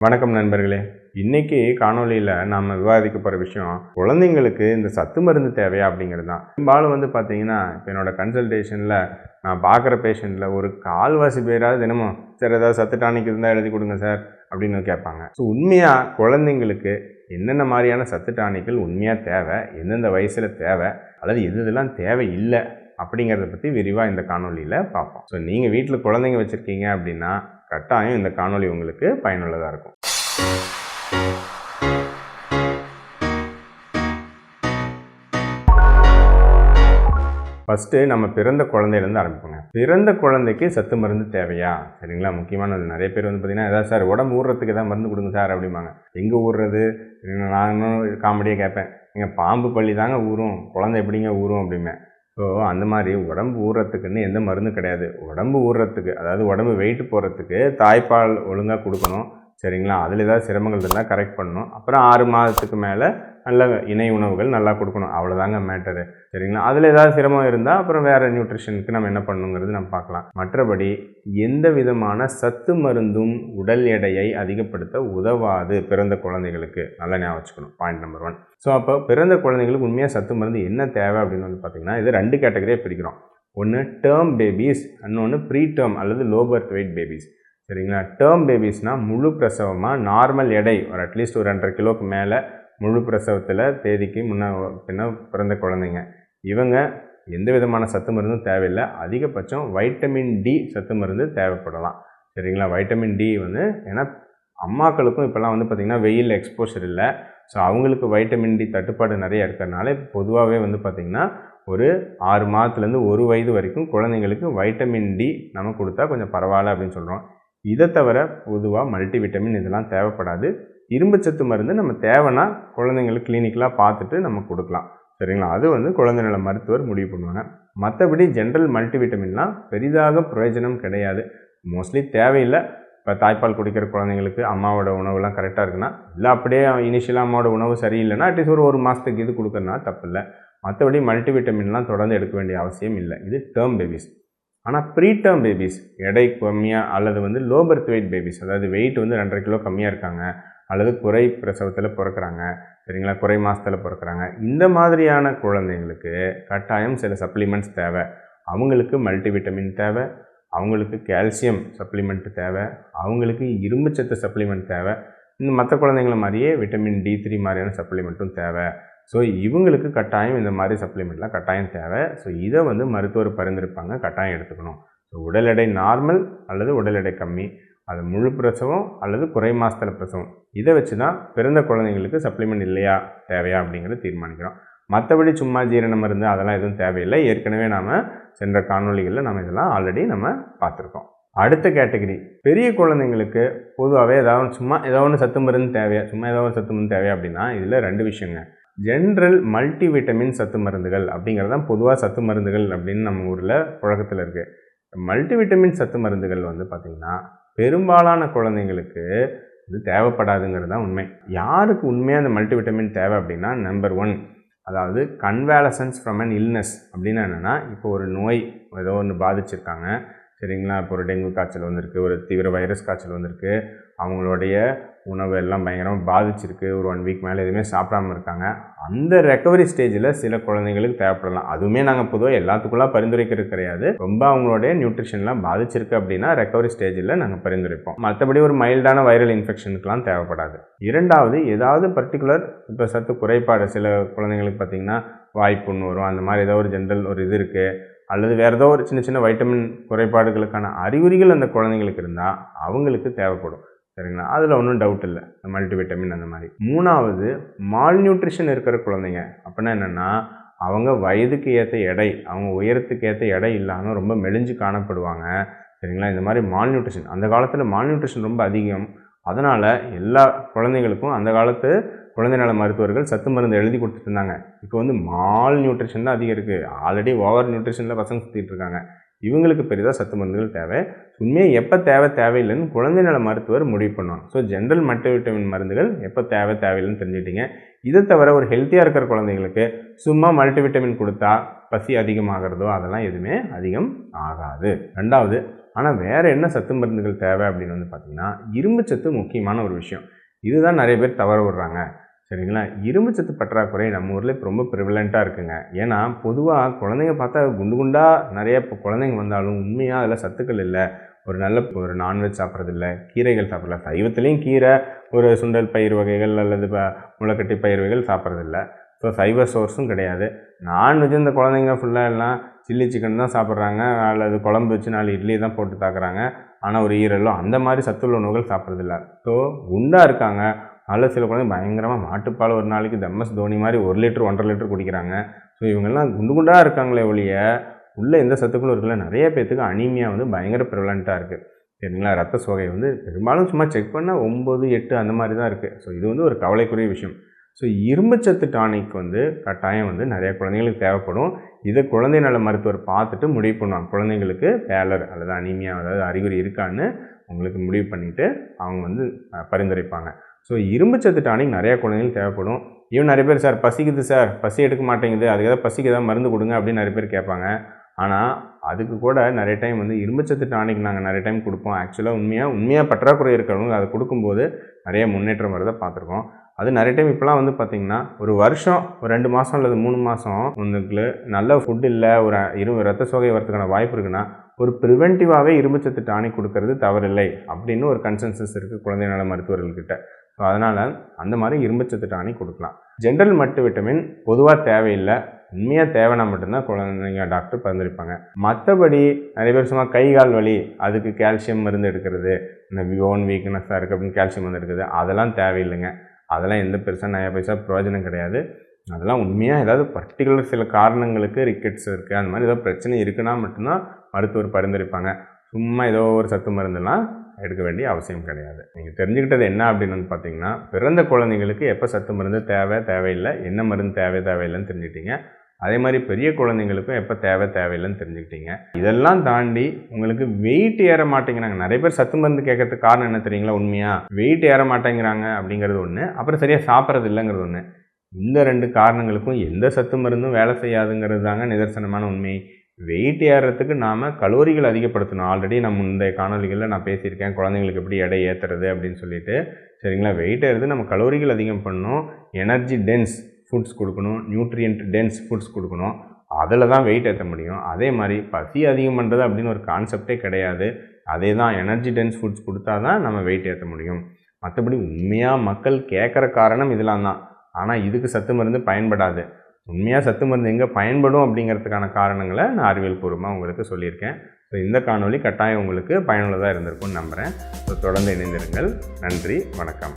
வணக்கம் நண்பர்களே. இன்னைக்கு காணொளியில் நாம் விவாதிக்க போகிற விஷயம் குழந்தைங்களுக்கு இந்த சத்து மருந்து தேவையா அப்படிங்கிறது தான். பெரும்பாலும் வந்து பார்த்தீங்கன்னா இப்போ என்னோடய கன்சல்டேஷனில் நான் பார்க்குற பேஷண்ட்டில் ஒரு கால்வாசி பேராவது தினமும் சார் ஏதாவது சத்து டானிக் இருந்தால் எழுதி கொடுங்க சார் அப்படின்னு கேட்பாங்க. ஸோ உண்மையாக குழந்தைங்களுக்கு என்னென்ன மாதிரியான சத்து டானிக்கள் உண்மையாக தேவை எந்தெந்த வயசில் தேவை அல்லது எது இதெல்லாம் தேவை இல்லை அப்படிங்கிறத பற்றி விரிவாக இந்த காணொலியில் பார்ப்போம். ஸோ நீங்கள் வீட்டில் குழந்தைங்க வச்சுருக்கீங்க அப்படின்னா கட்டாயம் இந்த காணொளி உங்களுக்கு பயனுள்ளதாக இருக்கும். ஃபஸ்ட்டு நம்ம பிறந்த குழந்தையிலேருந்து ஆரம்பிப்போங்க. பிறந்த குழந்தைக்கு சத்து மருந்து தேவையா? சரிங்களா? முக்கியமானது. நிறைய பேர் வந்து பார்த்தீங்கன்னா ஏதாவது சார் உடம்பு ஊறுறதுக்கு ஏதாவது மருந்து கொடுங்க சார் அப்படிம்பாங்க. எங்கே ஊறுறது நானும் காமெடியாக கேட்பேன். நீங்கள் பாம்பு பள்ளி தாங்க ஊறும். குழந்தை எப்படிங்க ஊறும்? அப்படிம்பேன். ஸோ அந்த மாதிரி உடம்பு ஊறுறதுக்குன்னு எந்த மருந்தும் கிடையாது. உடம்பு ஊறுறதுக்கு அதாவது உடம்பு வெயிட்டு போடுறதுக்கு தாய்ப்பால் ஒழுங்காக கொடுக்கணும். சரிங்களா? அதில் ஏதாவது சிரமங்கள் இருந்தால் கரெக்ட் பண்ணணும். அப்புறம் ஆறு மாதத்துக்கு மேலே நல்ல இணை உணவுகள் நல்லா கொடுக்கணும். அவ்வளோதாங்க மேட்டரு சரிங்களா? அதில் ஏதாவது சிரமம் இருந்தால் அப்புறம் வேறு நியூட்ரிஷனுக்கு நம்ம என்ன பண்ணணுங்கிறது நம்ம பார்க்கலாம். மற்றபடி எந்த விதமான சத்து மருந்தும் உடல் எடையை அதிகப்படுத்த உதவாது பிறந்த குழந்தைகளுக்கு. நல்லா ஞாபகம் வச்சுக்கணும். பாயிண்ட் நம்பர் ஒன் ஸோ அப்போ பிறந்த குழந்தைகளுக்கு உண்மையாக சத்து மருந்து என்ன தேவை அப்படின்னு வந்து பார்த்திங்கன்னா இது ரெண்டு கேட்டகரியாக பிரிக்கிறோம். ஒன்று டேர்ம் பேபிஸ் இன்னொன்று ப்ரீ டேர்ம் அல்லது லோ பர்த் வெயிட் பேபிஸ் சரிங்களா? டேர்ம் பேபிஸ்னால் முழு பிரசவமாக நார்மல் எடை ஒரு அட்லீஸ்ட் ஒரு ரெண்டரை கிலோக்கு மேலே முழு பிரசவத்தில் தேதிக்கு முன்ன பின்ன பிறந்த குழந்தைங்க. இவங்க எந்த விதமான சத்து மருந்தும் தேவையில்லை. அதிகபட்சம் வைட்டமின் டி சத்து மருந்து தேவைப்படலாம். சரிங்களா? வைட்டமின் டி வந்து ஏன்னா அம்மாக்களுக்கும் இப்போல்லாம் வந்து பார்த்திங்கன்னா வெயில் எக்ஸ்போஷர் இல்லை. ஸோ அவங்களுக்கு வைட்டமின் டி தட்டுப்பாடு நிறைய இருக்கிறதுனால பொதுவாகவே வந்து பார்த்திங்கன்னா ஒரு ஆறு மாதத்துலேருந்து ஒரு வயது வரைக்கும் குழந்தைங்களுக்கு வைட்டமின் டி நம்ம கொடுத்தா கொஞ்சம் பரவாயில்ல அப்படின்னு சொல்கிறோம் இதை தவிர பொதுவாக மல்டி விட்டமின் இதெல்லாம் தேவைப்படாது. இரும்புச்சத்து மருந்து நம்ம தேவைன்னா குழந்தைங்களுக்கு கிளினிக்கலாக பார்த்துட்டு நம்ம கொடுக்கலாம். சரிங்களா? அது வந்து குழந்தை நல மருத்துவர் முடிவு பண்ணுவாங்க. மற்றபடி ஜென்ரல் மல்டி விட்டமின்லாம் பெரிதாக பிரயோஜனம் கிடையாது. மோஸ்ட்லி தேவையில்லை. இப்போ தாய்ப்பால் குடிக்கிற குழந்தைங்களுக்கு அம்மாவோட உணவுலாம் கரெக்டாக இருக்குன்னா இல்லை அப்படியே இனிஷியலாக அம்மாவோட உணவு சரியில்லைன்னா அட்லீஸ்ட் ஒரு ஒரு மாதத்துக்கு இது கொடுக்கறனா தப்பு இல்லை மற்றபடி மல்டி விட்டமின்லாம் தொடர்ந்து எடுக்க வேண்டிய அவசியம் இல்லை. இது டேர்ம் பேபிஸ் ஆனால் ப்ரீ பேபிஸ் எடை கம்மியாக அல்லது வந்து லோ பர்த் வெயிட் பேபிஸ் அதாவது வெயிட் வந்து ரெண்டரை கிலோ கம்மியாக இருக்காங்க அல்லது குறை பிரசவத்தில் பிறக்கிறாங்க சரிங்களா? குறை மாதத்தில் பிறக்கிறாங்க. இந்த மாதிரியான குழந்தைங்களுக்கு கட்டாயம் சில சப்ளிமெண்ட்ஸ் தேவை. அவங்களுக்கு மல்டி விட்டமின் தேவை அவங்களுக்கு கால்சியம் சப்ளிமெண்ட் தேவை அவங்களுக்கு இரும்புச்சத்து சப்ளிமெண்ட் தேவை இன்னும் மற்ற குழந்தைங்கள மாதிரியே விட்டமின் டி த்ரீ மாதிரியான சப்ளிமெண்ட்டும் தேவை. ஸோ இவங்களுக்கு கட்டாயம் இந்த மாதிரி சப்ளிமெண்ட்லாம் கட்டாயம் தேவை. ஸோ இதை வந்து மருத்துவர் பரிந்துரைப்பாங்க. கட்டாயம் எடுத்துக்கணும். ஸோ உடல் எடை நார்மல் அல்லது உடல் எடை கம்மி. அது முழு பிரசவம் அல்லது குறை மாதத்தில் பிரசவம். இதை வச்சு தான் பிறந்த குழந்தைங்களுக்கு சப்ளிமெண்ட் இல்லையா தேவையா அப்படிங்கிறத தீர்மானிக்கிறோம். மற்றபடி சும்மா ஜீரண மருந்து அதெல்லாம் எதுவும் தேவையில்லை. ஏற்கனவே நாம் சென்ற காணொலிகளில் நம்ம இதெல்லாம் ஆல்ரெடி நம்ம பார்த்துருக்கோம். அடுத்த கேட்டகரி பெரிய குழந்தைங்களுக்கு பொதுவாகவே ஏதாவது சும்மா ஏதாவது ஒன்று சத்து மருந்து தேவையா சும்மா ஏதாவது ஒரு சத்து மருந்து தேவையா அப்படின்னா இதில் ரெண்டு விஷயங்க. ஜென்ரல் மல்டி விட்டமின் சத்து மருந்துகள் அப்படிங்கிறது தான் பொதுவாக சத்து மருந்துகள் அப்படின்னு நம்ம ஊரில் புழக்கத்தில் இருக்குது மல்டி விட்டமின் சத்து மருந்துகள் வந்து பார்த்திங்கன்னா பெரும்பாலான குழந்தைங்களுக்கு இது தேவைப்படாதுங்கிறது தான் உண்மை. யாருக்கு உண்மையாக அந்த மல்டி விட்டமின் தேவை அப்படின்னா நம்பர் ஒன் அதாவது கன்வேலசன்ஸ் ஃப்ரம் அன் இல்னஸ் அப்படின்னா என்னென்னா இப்போ ஒரு நோய் ஏதோ ஒன்று பாதிச்சிருக்காங்க. சரிங்களா? இப்போ ஒரு டெங்கு காய்ச்சல் வந்திருக்கு ஒரு தீவிர வைரஸ் காய்ச்சல் வந்திருக்கு. அவங்களுடைய உணவு எல்லாம் பயங்கரமாக பாதிச்சிருக்கு. ஒரு ஒன் வீக் மேலே எதுவுமே சாப்பிடாம இருக்காங்க. அந்த ரெக்கவரி ஸ்டேஜில் சில குழந்தைங்களுக்கு தேவைப்படலாம். அதுவுமே நாங்கள் பொதுவாக எல்லாத்துக்குள்ளாக பரிந்துரைக்கிறது கிடையாது. ரொம்ப அவங்களுடைய நியூட்ரிஷன்லாம் பாதிச்சிருக்கு அப்படின்னா ரெக்கவரி ஸ்டேஜில் நாங்கள் பரிந்துரைப்போம். மற்றபடி ஒரு மைல்டான வைரல் இன்ஃபெக்ஷனுக்குலாம் தேவைப்படாது. இரண்டாவது ஏதாவது பர்டிகுலர் இப்போ சத்து குறைபாடு சில குழந்தைங்களுக்கு பார்த்திங்கன்னா வாய்ப்புன்னு வரும். அந்த மாதிரி ஏதோ ஒரு ஜென்ரல் ஒரு இது இருக்குது அல்லது வேறு ஏதோ ஒரு சின்ன சின்ன வைட்டமின் குறைபாடுகளுக்கான அறிகுறிகள் அந்த குழந்தைங்களுக்கு இருந்தால் அவங்களுக்கு தேவைப்படும். சரிங்களா? அதில் ஒன்றும் டவுட் இல்லை. இந்த மல்டி விட்டமின் அந்த மாதிரி. மூணாவது மால் நியூட்ரிஷன் இருக்கிற குழந்தைங்க. அப்படின்னா என்னென்னா அவங்க வயதுக்கு ஏற்ற எடை அவங்க உயரத்துக்கு ஏற்ற எடை இல்லாமல் ரொம்ப மெலிஞ்சு காணப்படுவாங்க. சரிங்களா? இந்த மாதிரி மால் நியூட்ரிஷன் அந்த காலத்தில் மால் நியூட்ரிஷன் ரொம்ப அதிகம். அதனால் எல்லா குழந்தைங்களுக்கும் அந்த காலத்து குழந்தை நல மருத்துவர்கள் சத்து மருந்து எழுதி கொடுத்துட்ருந்தாங்க. இப்போ வந்து மால் நியூட்ரிஷன் தான் அதிகம் இருக்குது ஆல்ரெடி ஓவர் நியூட்ரிஷனில் பசங்க சுற்றிட்டு இருக்காங்க. இவங்களுக்கு பெரிதாக சத்து மருந்துகள் தேவை. உண்மையாக எப்போ தேவை தேவையில்லைன்னு குழந்தை நல மருத்துவர் முடிவு பண்ணுவாங்க ஸோ ஜென்ரல் மல்டி விட்டமின் மருந்துகள் எப்போ தேவை தேவையில்லைன்னு தெரிஞ்சுக்கிட்டீங்க. இதை தவிர ஒரு ஹெல்த்தியாக இருக்கிற குழந்தைங்களுக்கு சும்மா மல்டி விட்டமின் கொடுத்தா பசி அதிகமாகிறதோ அதெல்லாம் எதுவுமே அதிகம் ஆகாது. ரெண்டாவது ஆனால் வேறு என்ன சத்து மருந்துகள் தேவை அப்படின்னு வந்து பார்த்திங்கன்னா இரும்பு சத்து முக்கியமான ஒரு விஷயம். இதுதான் நிறைய பேர் தவற விடுறாங்க. சரிங்களா? இரும்பு சத்து பற்றாக்குறை நம்ம ஊரில் இப்போ ரொம்ப ப்ரிவலண்ட்டாக இருக்குங்க. ஏன்னா பொதுவாக குழந்தைங்க பார்த்தா குண்டு குண்டாக நிறைய இப்போ குழந்தைங்க வந்தாலும் உண்மையாக அதில் சத்துக்கள் இல்லை. ஒரு நல்ல ஒரு நான்வெஜ் சாப்பிட்றதில்ல கீரைகள் சாப்பிடல. சைவத்துலேயும் கீரை ஒரு சுண்டல் பயிர் வகைகள் அல்லது முளைக்கட்டி பயிர் வகைகள் சாப்பிட்றதில்ல. ஸோ சைவ சோர்ஸும் கிடையாது. நான்வெஜ் இந்த குழந்தைங்க ஃபுல்லாக எல்லாம் சில்லி சிக்கன் தான் சாப்பிட்றாங்க. அல்லது குழம்பு வச்சு நாலு இட்லி தான் போட்டு தாக்குறாங்க. ஆனால் ஒரு ஈரலோ அந்த மாதிரி சத்துள்ள உணவுகள் சாப்பிட்றதில்ல. ஸோ குண்டாக இருக்காங்க. அதில் சில குழந்தைங்க பயங்கரமாக மாட்டுப்பால் ஒரு நாளைக்கு தம்மஸ் தோனி மாதிரி ஒரு லிட்டர் ஒன்றரை லிட்டர் குடிக்கிறாங்க. ஸோ இவங்கெல்லாம் குண்டு குண்டாக இருக்காங்களே ஒழிய உள்ளே எந்த சத்துக்களும் இருக்குல்ல நிறைய பேர்த்துக்கு அனீமியா வந்து பயங்கர ப்ரிவலண்ட்டாக இருக்குது சரிங்களா? ரத்த சோகை வந்து பெரும்பாலும் சும்மா செக் பண்ணால் ஒம்பது எட்டு அந்த மாதிரி தான் இருக்குது ஸோ இது வந்து ஒரு கவலைக்குரிய விஷயம். ஸோ இரும்புச்சத்து டானிக் வந்து கட்டாயம் வந்து நிறைய குழந்தைங்களுக்கு தேவைப்படும். இதை குழந்தை நல மருத்துவர் பார்த்துட்டு முடிவு பண்ணுவாங்க. குழந்தைங்களுக்கு பேலர் அல்லது அனீமியா அதாவது அறிகுறி இருக்கான்னு உங்களுக்கு முடிவு பண்ணிவிட்டு அவங்க வந்து பரிந்துரைப்பாங்க. ஸோ இரும்பு சத்து டானிக் நிறையா குழந்தைகள் தேவைப்படும். இவன் நிறைய பேர் சார் பசிக்குது சார். பசி எடுக்க மாட்டேங்குது. அதுக்கு ஏதாவது பசிக்கு ஏதாவது மருந்து கொடுங்க அப்படின்னு நிறைய பேர் கேட்பாங்க. ஆனால் அதுக்கு கூட நிறைய டைம் வந்து இரும்புச்சத்து டானிக் நாங்கள் நிறைய டைம் கொடுப்போம். ஆக்சுவலாக உண்மையாக உண்மையாக பற்றாக்குறை இருக்கிறவங்க அதை கொடுக்கும்போது நிறைய முன்னேற்றம் வரதை பார்த்துருக்கோம். அது நிறைய டைம் இப்போலாம் வந்து பார்த்திங்கன்னா ஒரு வருஷம் ஒரு ரெண்டு மாதம் அல்லது மூணு மாதம் உங்களுக்கு நல்ல ஃபுட் இல்லை ஒரு இரு ரத்த சோகை வரதுக்கான வாய்ப்பு இருக்குன்னா ஒரு ப்ரிவென்டிவாகவே இரும்புச்சத்து டானிக் கொடுக்கறது தவறில்லை அப்படின்னு ஒரு கன்சென்சஸ் இருக்குது குழந்தை நல மருத்துவர்கள்கிட்ட. ஸோ அதனால் அந்த மாதிரி இரும்புச்சத்து டானிக் கொடுக்கலாம். ஜென்ரல் மட்டு விட்டமின் பொதுவாக தேவையில்லை. உண்மையாக தேவைன்னா மட்டும்தான் குழந்தைங்க டாக்டர் பரிந்துரைப்பாங்க. மற்றபடி நிறைய பேர் சும்மா கை கால் வலி அதுக்கு கால்சியம் மருந்து எடுக்கிறது இந்த போன் வீக்னஸாக இருக்குது அப்படின்னு கால்சியம் மருந்து எடுக்கிறது அதெல்லாம் தேவையில்லைங்க. அதெல்லாம் எந்த பெருசாக நிறைய பைசா பிரயோஜனம் கிடையாது. அதெல்லாம் உண்மையாக ஏதாவது பர்டிகுலர் சில காரணங்களுக்கு ரிக்கெட்ஸ் இருக்குது அந்த மாதிரி ஏதோ பிரச்சனை இருக்குன்னா மட்டும்தான் மருத்துவர் பரிந்துரைப்பாங்க. சும்மா ஏதோ ஒரு சத்து மருந்துலாம் எடுக்க வேண்டிய அவசியம் கிடையாது. நீங்கள் தெரிஞ்சுக்கிட்டது என்ன அப்படின்னு பார்த்தீங்கன்னா பிறந்த குழந்தைங்களுக்கு எப்போ சத்து மருந்து தேவை தேவையில்லை என்ன மருந்து தேவை தேவையில்லைன்னு தெரிஞ்சுக்கிட்டீங்க. அதே மாதிரி பெரிய குழந்தைங்களுக்கும் எப்போ தேவை தேவையில்லைன்னு தெரிஞ்சுக்கிட்டீங்க. இதெல்லாம் தாண்டி உங்களுக்கு வெயிட் ஏற மாட்டேங்கிறாங்க. நிறைய பேர் சத்து மருந்து கேட்கறதுக்கு காரணம் என்ன தெரியுங்களா? உண்மையாக வெயிட் ஏற மாட்டேங்கிறாங்க அப்படிங்கிறது ஒன்று அப்புறம் சரியாக சாப்பிட்றது இல்லைங்கிறது ஒன்று இந்த ரெண்டு காரணங்களுக்கும் எந்த சத்து மருந்தும் வேலை செய்யாதுங்கிறது தாங்க நிதர்சனமான உண்மை. வெயிட் ஏறுறதுக்கு நாம் கலோரிகள் அதிகப்படுத்தணும். ஆல்ரெடி நான் முந்தைய காணொலிகளில் நான் பேசியிருக்கேன். குழந்தைங்களுக்கு எப்படி எடை ஏற்றுறது அப்படின்னு சொல்லிட்டு. சரிங்களா? வெயிட் ஏறுறது நம்ம கலோரிகள் அதிகம் பண்ணணும். எனர்ஜி டென்ஸ் ஃபுட்ஸ் கொடுக்கணும். நியூட்ரியன்ட் டென்ஸ் ஃபுட்ஸ் கொடுக்கணும். அதில் தான் வெயிட் ஏற்ற முடியும். அதே மாதிரி பசி அதிகம் பண்ணுறது அப்படின்னு ஒரு கான்செப்டே கிடையாது. அதே தான் எனர்ஜி டென்ஸ் ஃபுட்ஸ் கொடுத்தா தான் நம்ம வெயிட் ஏற்ற முடியும். மற்றபடி உண்மையாக மக்கள் கேட்குற காரணம் இதெல்லாம் தான். ஆனால் இதுக்கு சத்து மருந்து பயன்படாது. உண்மையாக சத்து மருந்து எங்கே பயன்படும் அப்படிங்கிறதுக்கான காரணங்களை நான் அறிவியல் பூர்வமாக உங்களுக்கு சொல்லியிருக்கேன். ஸோ இந்த காணொளி கட்டாயம் உங்களுக்கு பயனுள்ளதாக இருந்திருக்கும்னு நம்புகிறேன் ஸோ தொடர்ந்து இணைந்திருங்கள். நன்றி வணக்கம்.